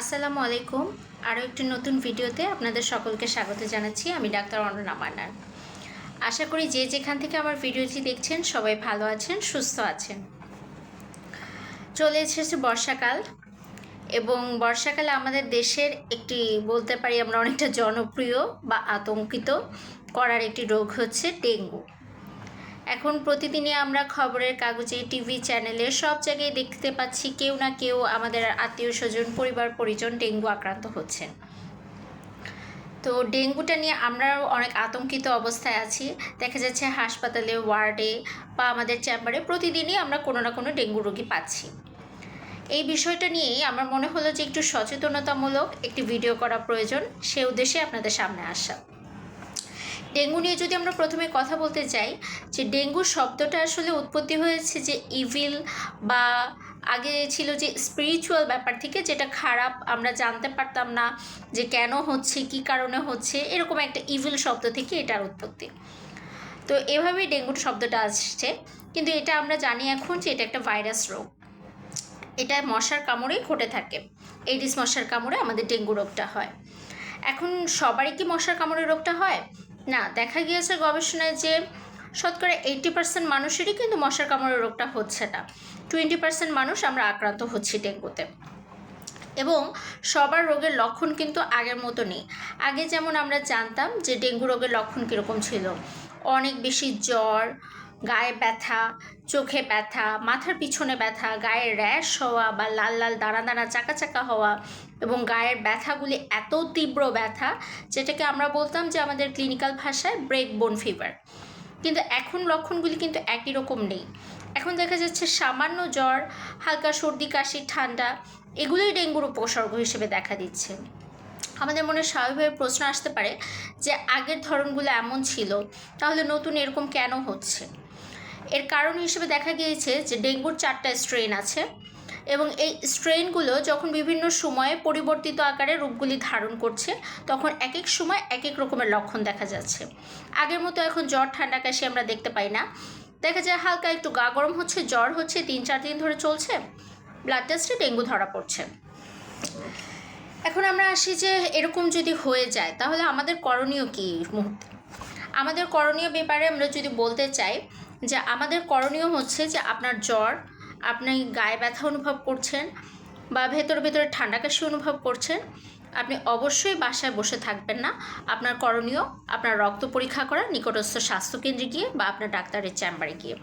আসসালামু আলাইকুম। আরও একটি নতুন ভিডিওতে আপনাদের সকলকে স্বাগত জানাচ্ছি। আমি ডাক্তার অননা মান্নার আশা করি যে যেখান থেকে আমার ভিডিওটি দেখছেন, সবাই ভালো আছেন, সুস্থ আছেন। চলে এসেছে বর্ষাকাল এবং বর্ষাকালে আমাদের দেশের একটি বলতে পারি আমরা অনেকটা জনপ্রিয় বা আতঙ্কিত করার একটি রোগ হচ্ছে ডেঙ্গু। এখন প্রতিদিনই আমরা খবরের কাগজে টিভি চ্যানেলে সব জায়গায় দেখতে পাচ্ছি কেউ না কেউ আমাদের আত্মীয় স্বজন, পরিবার, পরিজন ডেঙ্গু আক্রান্ত হচ্ছেন। তো ডেঙ্গুটা নিয়ে আমরাও অনেক আতঙ্কিত অবস্থায় আছি। দেখা যাচ্ছে হাসপাতালে, ওয়ার্ডে বা আমাদের চেম্বারে প্রতিদিনই আমরা কোনো না কোনো ডেঙ্গু রোগী পাচ্ছি। এই বিষয়টা নিয়েই আমার মনে হলো যে একটু সচেতনতামূলক একটি ভিডিও করা প্রয়োজন। সে উদ্দেশ্যে আপনাদের সামনে আসা। ডেঙ্গু নিয়ে যদি আমরা প্রথমে কথা বলতে চাই যে ডেঙ্গু শব্দটা আসলে উৎপত্তি হয়েছে যে ইভিল বা আগে ছিল যে স্পিরিচুয়াল ব্যাপার থেকে, যেটা খারাপ আমরা জানতে পারতাম না যে কেন হচ্ছে, কি কারণে হচ্ছে, এরকম একটা ইভিল শব্দ থেকে এটার উৎপত্তি। তো এভাবেই ডেঙ্গুর শব্দটা আসছে, কিন্তু এটা আমরা জানি এখন যে এটা একটা ভাইরাস রোগ। এটা মশার কামড়েই ঘটে থাকে। এডিস মশার কামড়ে আমাদের ডেঙ্গু রোগটা হয়। এখন সবারই কি মশার কামড়ের রোগটা হয়? না, দেখা গিয়েছে গবেষণায় যে শতকরা এইটি পার্সেন্ট মানুষেরই কিন্তু মশার কামড়ের রোগটা হচ্ছে না। টোয়েন্টি পার্সেন্ট মানুষ আমরা আক্রান্ত হচ্ছি ডেঙ্গুতে। এবং সবার রোগের লক্ষণ কিন্তু আগের মতো নেই আগে যেমন আমরা জানতাম যে ডেঙ্গু রোগের লক্ষণ কীরকম ছিল। অনেক বেশি জ্বর গায়ে ব্যথা, চোখে ব্যথা, মাথার পিছনে ব্যথা, গায়ে র্যাশ হওয়া বা লাল লাল দানা দানা চাকা চাকা হওয়া এবং গায়ের ব্যথাগুলি এত তীব্র ব্যথা যেটাকে আমরা বলতাম যে আমাদের ক্লিনিক্যাল ভাষায় ব্রেক বোন ফিভার কিন্তু এখন লক্ষণগুলি কিন্তু একই রকম নেই। এখন দেখা যাচ্ছে সামান্য জ্বর, হালকা সর্দি, কাশি, ঠান্ডা, এগুলোই ডেঙ্গুর উপসর্গ হিসেবে দেখা দিচ্ছে। আমাদের মনে স্বাভাবিকভাবে প্রশ্ন আসতে পারে যে আগের ধরনগুলো এমন ছিল, তাহলে নতুন এরকম কেন হচ্ছে? এর কারণ হিসেবে দেখা গিয়েছে যে ডেঙ্গুর চারটা স্ট্রেন আছে এবং এই স্ট্রেনগুলো যখন বিভিন্ন সময়ে পরিবর্তিত আকারে রূপগুলি ধারণ করছে, তখন এক এক সময় এক এক রকমের লক্ষণ দেখা যাচ্ছে। আগের মতো এখন জ্বর, ঠান্ডা, কাশি আমরা দেখতে পাই না। দেখা যায় হালকা একটু গা গরম হচ্ছে, জ্বর হচ্ছে, তিন, চার দিন ধরে চলছে ব্লাড টেস্টে ডেঙ্গু ধরা পড়ছে। এখন আমরা আসি যে এরকম যদি হয়ে যায়, তাহলে আমাদের করণীয় কী মুহূর্তে? আমাদের করণীয় ব্যাপারে আমরা যদি বলতে চাই যে আমাদের করণীয় হচ্ছে যে আপনার জ্বর, আপনি গায়ে ব্যথা অনুভব করছেন বা ভেতর ভেতরে ঠান্ডা কাশি অনুভব করছেন, আপনি অবশ্যই বাসায় বসে থাকবেন না। আপনার করণীয়, আপনার রক্ত পরীক্ষা করা, নিকটস্থ স্বাস্থ্যকেন্দ্রে গিয়ে বা আপনার ডাক্তারের চেম্বারে গিয়ে।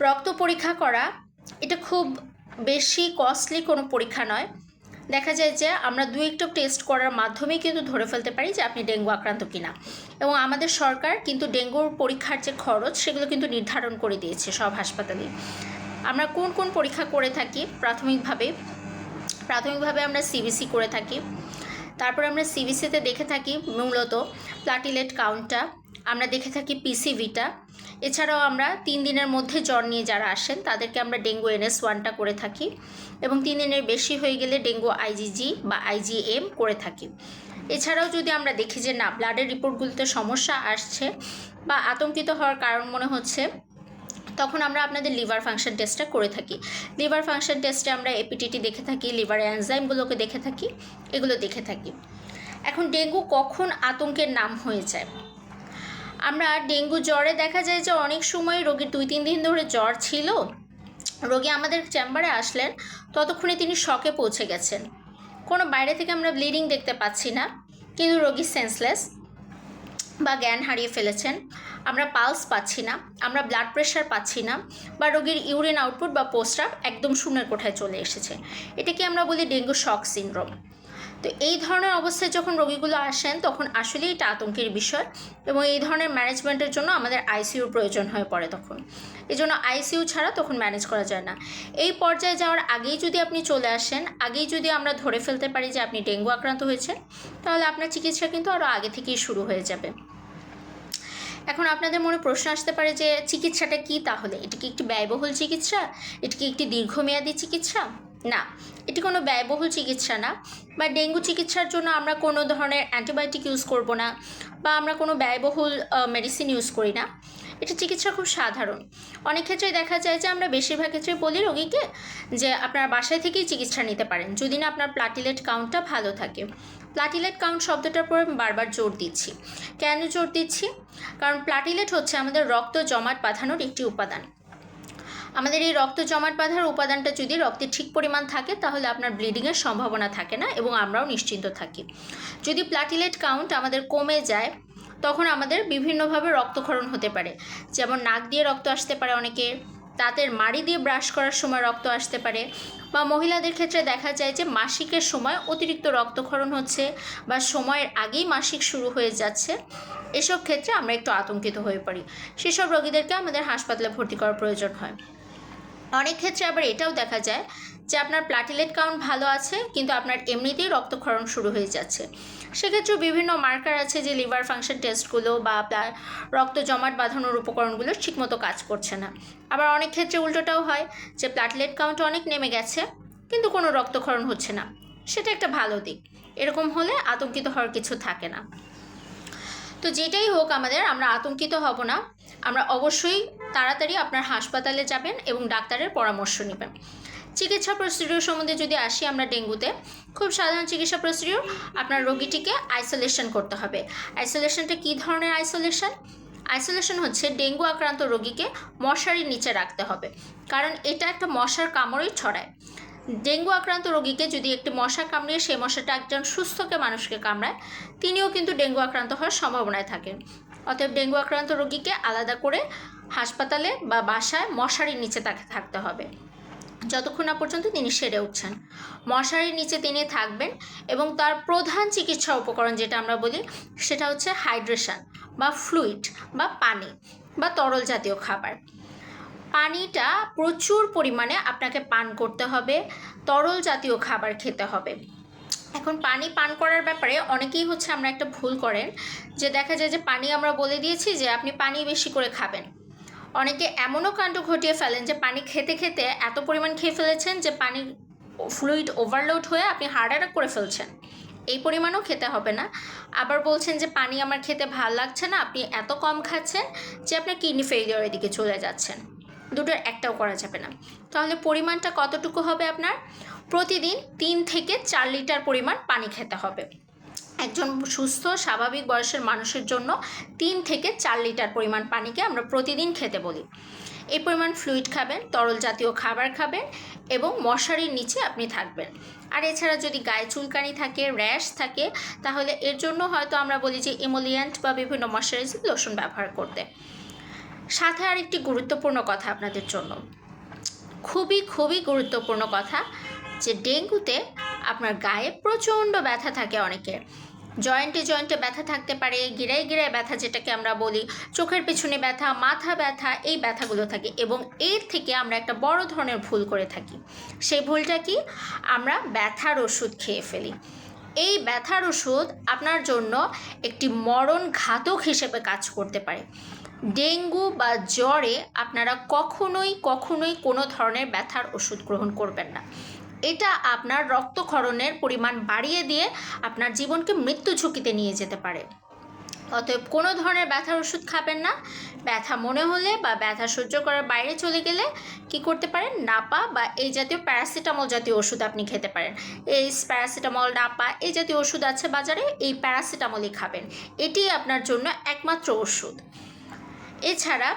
রক্ত পরীক্ষা করা, এটা খুব বেশি কস্টলি কোনো পরীক্ষা নয়। দেখা যায় যে আমরা দু একটু টেস্ট করার মাধ্যমেই কিন্তু ধরে ফেলতে পারি যে আপনি ডেঙ্গু আক্রান্ত কিনা। এবং আমাদের সরকার কিন্তু ডেঙ্গুর পরীক্ষার যে খরচ, সেগুলো কিন্তু নির্ধারণ করে দিয়েছে সব হাসপাতালে। আমরা কোন কোন পরীক্ষা করে থাকি? প্রাথমিকভাবে প্রাথমিকভাবে আমরা সিবিসি করে থাকি। তারপর আমরা সিবিসিতে দেখে থাকি মূলত প্লাটিলেট কাউন্টটা আমরা দেখে থাকি পিসিভিটা এছাড়াও আমরা তিন দিনের মধ্যে জ্বর নিয়ে যারা আসেন, তাদেরকে আমরা ডেঙ্গু এনএস ওয়ানটা করে থাকি এবং তিন দিনের বেশি হয়ে গেলে ডেঙ্গু আইজিজি বা আইজিএম করে থাকি। এছাড়াও যদি আমরা দেখি যে না, ব্লাডের রিপোর্টগুলিতে সমস্যা আসছে বা আতঙ্কিত হওয়ার কারণ মনে হচ্ছে, তখন আমরা আপনাদের লিভার ফাংশন টেস্টটা করে থাকি। লিভার ফাংশন টেস্টে আমরা এপিটিটি দেখে থাকি, লিভার অ্যানজাইমগুলোকে দেখে থাকি, এগুলো দেখে থাকি। এখন ডেঙ্গু কখন আতঙ্কের নাম হয়ে যায়? আমরা ডেঙ্গু জ্বরে দেখা যায় যে অনেক সময় রোগীর দুই, তিন দিন ধরে জ্বর ছিল। রোগী আমাদের চেম্বারে আসলেন, ততক্ষণে তিনি শকে পৌঁছে গেছেন। কোনো বাইরে থেকে আমরা ব্লিডিং দেখতে পাচ্ছি না, কিন্তু রোগী সেন্সলেস বা জ্ঞান হারিয়ে ফেলেছেন। আমরা পালস পাচ্ছি না, আমরা ব্লাড প্রেশার পাচ্ছি না বা রোগীর ইউরিন আউটপুট বা পোস্টাপ একদম শূন্যের কোঠায় চলে এসেছে। এটাকে আমরা বলি ডেঙ্গু শক সিনড্রোম। তো এই ধরনের অবস্থায় যখন রোগীগুলো আসেন, তখন আসলেই এটা আতঙ্কের বিষয় এবং এই ধরনের ম্যানেজমেন্টের জন্য আমাদের আইসিইউর প্রয়োজন হয়ে পড়ে তখন। এই জন্য আইসিইউ ছাড়া তখন ম্যানেজ করা যায় না। এই পর্যায়ে যাওয়ার আগেই যদি আপনি চলে আসেন, আগেই যদি আমরা ধরে ফেলতে পারি যে আপনি ডেঙ্গু আক্রান্ত হয়েছেন, তাহলে আপনার চিকিৎসা কিন্তু আরও আগে থেকেই শুরু হয়ে যাবে। এখন আপনাদের মনে প্রশ্ন আসতে পারে যে, চিকিৎসাটা কি তাহলে? এটি কি একটি ব্যয়বহুল চিকিৎসা? এটি কি একটি দীর্ঘমেয়াদী চিকিৎসা? না, এটি কোনো ব্যয়বহুল চিকিৎসা না বা ডেঙ্গু চিকিৎসার জন্য আমরা কোনো ধরনের অ্যান্টিবায়োটিক ইউজ করব না বা আমরা কোনো ব্যয়বহুল মেডিসিন ইউজ করি না। এটা চিকিৎসা খুব সাধারণ। অনেক ক্ষেত্রে দেখা যায় যে আমরা বেশিরভাগ ক্ষেত্রে বলি রোগীকে যে আপনার বাসায় থেকেই চিকিৎসা নিতে পারেন, যদি না আপনার প্লাটিলেট কাউন্টটা ভালো থাকে। প্লাটিলেট কাউন্ট শব্দটার পর আমি বারবার জোর দিচ্ছি। কেন জোর দিচ্ছি? কারণ প্লাটিলেট হচ্ছে আমাদের রক্ত জমাট বাঁধানোর একটি উপাদান। আমাদের এই রক্ত জমাট বাঁধার উপাদানটা যদি রক্তে ঠিক পরিমাণ থাকে, তাহলে আপনার ব্লিডিংয়ের সম্ভাবনা থাকে না এবং আমরাও নিশ্চিন্ত থাকি। যদি প্লাটিলেট কাউন্ট আমাদের কমে যায়, তখন আমাদের বিভিন্নভাবে রক্তক্ষরণ হতে পারে। যেমন নাক দিয়ে রক্ত আসতে পারে অনেকের, দাঁতের মাড়ি দিয়ে ব্রাশ করার সময় রক্ত আসতে পারে বা মহিলাদের ক্ষেত্রে দেখা যায় যে মাসিকের সময় অতিরিক্ত রক্তক্ষরণ হচ্ছে বা সময়ের আগেই মাসিক শুরু হয়ে যাচ্ছে। এসব ক্ষেত্রে আমরা একটু আতঙ্কিত হয়ে পড়ি। সেসব রোগীদেরকে আমাদের হাসপাতালে ভর্তি করার প্রয়োজন হয়। অনেক ক্ষেত্রে আবার এটাও দেখা যায় যে আপনার প্লাটিলেট কাউন্ট ভালো আছে, কিন্তু আপনার এমনিতেই রক্তক্ষরণ শুরু হয়ে যাচ্ছে। সেক্ষেত্রেও বিভিন্ন মার্কার আছে যে লিভার ফাংশন টেস্টগুলো বা রক্ত জমাট বাঁধানোর উপকরণগুলো ঠিকমতো কাজ করছে না। আবার অনেক ক্ষেত্রে উল্টোটাও হয় যে প্লাটিলেট কাউন্ট অনেক নেমে গেছে, কিন্তু কোনো রক্তক্ষরণ হচ্ছে না। সেটা একটা ভালো দিক। এরকম হলে আতঙ্কিত হওয়ার কিছু থাকে না। তো যেটাই হোক আমাদের, আমরা আতঙ্কিত হব না। আমরা অবশ্যই তাড়াতাড়ি আপনার হাসপাতালে যাবেন এবং ডাক্তারের পরামর্শ নেবেন। চিকিৎসা প্রসিডিউর সম্বন্ধে যদি আসি আমরা ডেঙ্গুতে, খুব সাধারণ চিকিৎসা প্রসিডিউর আপনার রোগীটিকে আইসোলেশন করতে হবে। আইসোলেশনটা কী ধরনের আইসোলেশন আইসোলেশন হচ্ছে ডেঙ্গু আক্রান্ত রোগীকে মশারির নিচে রাখতে হবে, কারণ এটা একটা মশার কামড়েই ছড়ায়। ডেঙ্গু আক্রান্ত রোগীকে যদি একটি মশা কামড়িয়ে সেই মশাটা একজন সুস্থকে মানুষকে কামড়ায়, তিনিও কিন্তু ডেঙ্গু আক্রান্ত হওয়ার সম্ভাবনায় থাকেন। অতএব ডেঙ্গু আক্রান্ত রোগীকে আলাদা করে হাসপাতালে বা বাসায় মশারির নিচে তাকে থাকতে হবে। যতক্ষণ না পর্যন্ত তিনি সেরে উঠছেন। মশারির নিচে তিনি থাকবেন এবং তার প্রধান চিকিৎসা উপকরণ যেটা আমরা বলি, সেটা হচ্ছে হাইড্রেশন বা ফ্লুইড বা পানি বা তরল জাতীয় খাবার। পানিটা প্রচুর পরিমাণে আপনাকে পান করতে হবে, তরল জাতীয় খাবার খেতে হবে। এখন পানি পান করার ব্যাপারে অনেকেই হচ্ছে আমরা একটা ভুল করেন, যে দেখা যায় যে পানি আমরা বলে দিয়েছি যে আপনি পানি বেশি করে খাবেন। অনেকে এমনও কাণ্ড ঘটিয়ে ফেলেন যে পানি খেতে খেতে এত পরিমাণ খেয়ে ফেলেছেন যে পানির ফ্লুইড ওভারলোড হয়ে আপনি হার্ট অ্যাটাক করে ফেলছেন। এই পরিমাণও খেতে হবে না। আবার বলছেন যে পানি আমার খেতে ভালো লাগছে না, আপনি এত কম খাচ্ছেন যে আপনার কিডনি ফেলিওরের দিকে চলে যাচ্ছেন। দুটোর একটাও করা যাবে না। তাহলে পরিমাণটা কতটুকু হবে আপনার? প্রতিদিন তিন থেকে চার লিটার পরিমাণ পানি খেতে হবে। একজন সুস্থ, স্বাভাবিক বয়সের মানুষের জন্য তিন থেকে চার লিটার পরিমাণ পানিকে আমরা প্রতিদিন খেতে বলি। এই পরিমাণ ফ্লুইড খাবেন, তরল জাতীয় খাবার খাবেন এবং মশারির নিচে আপনি থাকবেন। আর এছাড়া যদি গায়ে চুলকানি থাকে, র্যাশ থাকে, তাহলে এর জন্য হয়তো আমরা বলি যে ইমোলিয়ান্ট বা বিভিন্ন ময়শ্চারাইজিং লোশন ব্যবহার করতে। সাথে আরেকটি গুরুত্বপূর্ণ কথা আপনাদের জন্য। খুবই খুবই গুরুত্বপূর্ণ কথা যে ডেঙ্গুতে আপনার গায়ে প্রচণ্ড ব্যথা থাকে অনেকের। জয়েন্টে জয়েন্টে ব্যথা থাকতে পারে, গিরায় গিরায় ব্যথা যেটাকে আমরা বলি, চোখের পেছনে ব্যথা, মাথা ব্যথা, এই ব্যথাগুলো থাকে এবং এর থেকে আমরা একটা বড় ধরনের ভুল করে থাকি। সেই ভুলটা কি? আমরা ব্যথার ওষুধ খেয়ে ফেলি। এই ব্যথার ওষুধ আপনার জন্য একটি মরণ ঘাতক হিসেবে কাজ করতে পারে। ডেঙ্গু বা জ্বরে আপনারা কখনোই কখনোই কোনো ধরনের ব্যথার ওষুধ গ্রহণ করবেন না। এটা আপনার রক্তক্ষরণের পরিমাণ বাড়িয়ে দিয়ে আপনার জীবনকে মৃত্যু ঝুঁকিতে নিয়ে যেতে পারে। অতএব কোনো ধরনের ব্যথার ওষুধ খাবেন না। ব্যথা মনে হলে বা ব্যথা সহ্য করার বাইরে চলে গেলে কি করতে পারেন? নাপা বা এই জাতীয় প্যারাসিটামল জাতীয় ওষুধ আপনি খেতে পারেন। এই প্যারাসিটামল, নাপা এই জাতীয় ওষুধ আছে বাজারে, এই প্যারাসিটামলই খাবেন। এটি আপনার জন্য একমাত্র ওষুধ। এছাড়া,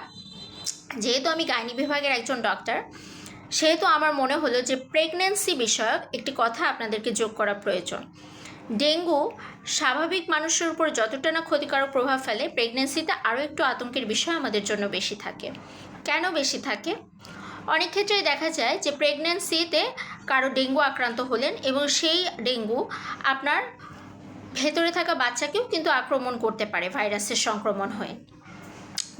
যেহেতু আমি গাইনি বিভাগের একজন ডক্টর সেহেতু আমার মনে হলো যে প্রেগনেন্সি বিষয়ক একটি কথা আপনাদেরকে যোগ করা প্রয়োজন। ডেঙ্গু স্বাভাবিক মানুষের উপর যতটা না ক্ষতিকারক প্রভাব ফেলে প্রেগনেন্সিতে আরও একটু আতঙ্কের বিষয় আমাদের জন্য বেশি থাকে। কেন বেশি থাকে? অনেক ক্ষেত্রেই দেখা যায় যে প্রেগনেন্সিতে কারও ডেঙ্গু আক্রান্ত হলেন এবং সেই ডেঙ্গু আপনার ভেতরে থাকা বাচ্চাকেও কিন্তু আক্রমণ করতে পারে ভাইরাসের সংক্রমণ হয়ে।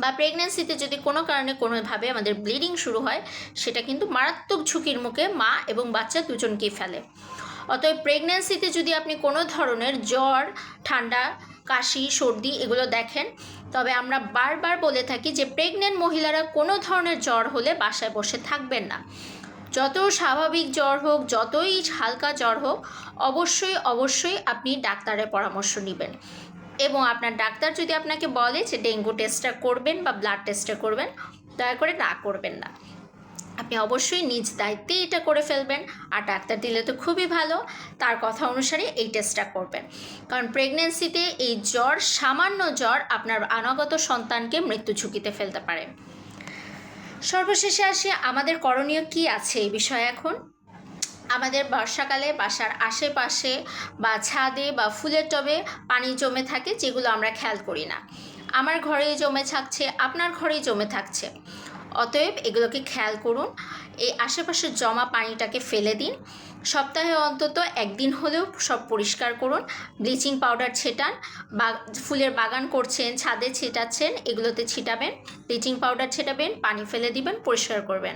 বা প্রেগনেন্সিতে যদি কোনো কারণে কোনোভাবে আমাদের ব্লিডিং শুরু হয়, সেটা কিন্তু মারাত্মক ঝুঁকির মুখে মা এবং বাচ্চা দুজনকেই ফেলে। অতএব প্রেগনেন্সিতে যদি আপনি কোনো ধরনের জ্বর, ঠান্ডা, কাশি, সর্দি এগুলো দেখেন, তবে আমরা বারবার বলে থাকি যে প্রেগনেন্ট মহিলারা কোনো ধরনের জ্বর হলে বাসায় বসে থাকবেন না। যত স্বাভাবিক জ্বর হোক, যতই হালকা জ্বর হোক, অবশ্যই অবশ্যই আপনি ডাক্তারের পরামর্শ নেবেন। এবং আপনার ডাক্তার যদি আপনাকে বলে যে ডেঙ্গু টেস্টটা করবেন বা ব্লাড টেস্টটা করবেন, দয়া করে না করবেন না। আপনি অবশ্যই নিজ দায়িত্বে এটা করে ফেলবেন। আর ডাক্তার দিলে তো খুবই ভালো, তার কথা অনুসারে এই টেস্টটা করবেন। কারণ প্রেগনেন্সিতে এই জ্বর, সামান্য জ্বর আপনার অনাগত সন্তানকে মৃত্যু ঝুঁকিতে ফেলতে পারে। সর্বশেষে আসি, আমাদের করণীয় কি আছে এই বিষয়ে এখন? আমাদের বর্ষাকালে বাসার আশেপাশে বা ছাদে বা ফুলের টবে পানি জমে থাকে যেগুলো আমরা খেয়াল করি না। আমার ঘরেই জমে থাকছে, আপনার ঘরেই জমে থাকছে। অতএব এগুলোকে খেয়াল করুন। এই আশেপাশের জমা পানিটাকে ফেলে দিন। সপ্তাহে অন্তত একদিন হলেও সব পরিষ্কার করুন। ব্লিচিং পাউডার ছেটান বা ফুলের বাগান করছেন, ছাদে ছেটাচ্ছেন, এগুলোতে ছিটাবেন, ব্লিচিং পাউডার ছেটাবেন, পানি ফেলে দিবেন, পরিষ্কার করবেন।